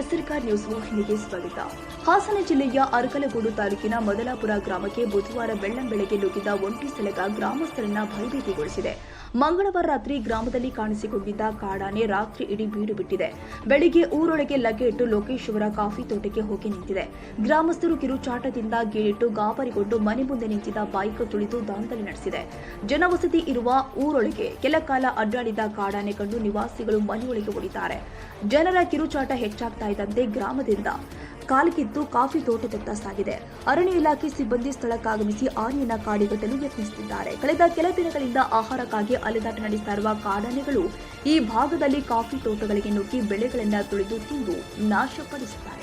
ಎಸ್ಆರ್ಕಾರ್ news ವಾಹಿನಿಗೆ ಸ್ವಾಗತ. ಹಾಸನ ಜಿಲ್ಲೆಯ ಅರಕಲಗೂಡು ತಾಲೂಕಿನ ಮೊದಲಾಪುರ ಗ್ರಾಮಕ್ಕೆ ಬುಧವಾರ ಬೆಳ್ಳಂಬೆಳಗ್ಗೆ ನುಗ್ಗಿದ ಒಂಟಿ ಸಲಗ ಗ್ರಾಮಸ್ಥರನ್ನ ಭಯಭೀತಿಗೊಳಿಸಿದೆ. ಮಂಗಳವಾರ ರಾತ್ರಿ ಗ್ರಾಮದಲ್ಲಿ ಕಾಣಿಸಿಕೊಂಡಿದ್ದ ಕಾಡಾನೆ ರಾತ್ರಿ ಇಡೀ ಬೀಡು ಬಿಟ್ಟಿದೆ. ಬೆಳಿಗ್ಗೆ ಊರೊಳಗೆ ಲಗ್ಗೆ ಇಟ್ಟು ಲೋಕೇಶ್ವರ ಕಾಫಿ ತೋಟಕ್ಕೆ ಹೋಗಿ ನಿಂತಿದೆ. ಗ್ರಾಮಸ್ಥರು ಕಿರುಚಾಟದಿಂದ ಗೀಳಿಟ್ಟು ಗಾಬರಿಗೊಂಡು ಮನೆ ಮುಂದೆ ನಿಂತಿದ್ದ ಬೈಕ್ ತುಳಿದು ದಾಂಧಲೆ ನಡೆಸಿದೆ. ಜನವಸತಿ ಇರುವ ಊರೊಳಗೆ ಕೆಲ ಕಾಲ ಅಡ್ಡಾಡಿದ ಕಾಡಾನೆ ಕಂಡು ನಿವಾಸಿಗಳು ಮನೆಯೊಳಗೆ ಓಡಿದ್ದಾರೆ. ಜನರ ಕಿರುಚಾಟ ಹೆಚ್ಚಾಗ್ತಾ ಇದ್ದಂತೆ ಗ್ರಾಮದಿಂದ ಕಾಲ್ಕಿತ್ತು ಕಾಫಿ ತೋಟದತ್ತ ಸಾಗಿದೆ ಅರಣ್ಯ ಇಲಾಖೆ ಸಿಬ್ಬಂದಿ ಸ್ಥಳಕ್ಕಾಗಮಿಸಿ ಆನೆಯನ್ನ ಕಾಡಿಗಟ್ಟಲು ಯತ್ನಿಸುತ್ತಿದ್ದಾರೆ. ಕಳೆದ ಕೆಲ ದಿನಗಳಿಂದ ಆಹಾರಕ್ಕಾಗಿ ಅಲೆದಾಟ ನಡೆಸ್ತಾ ಇರುವ ಕಾಡಾನೆಗಳು ಈ ಭಾಗದಲ್ಲಿ ಕಾಫಿ ತೋಟಗಳಿಗೆ ನುಗ್ಗಿ ಬೆಳೆಗಳನ್ನ ತುಳಿದು ತಿಂದು ನಾಶಪಡಿಸುತ್ತಾರೆ.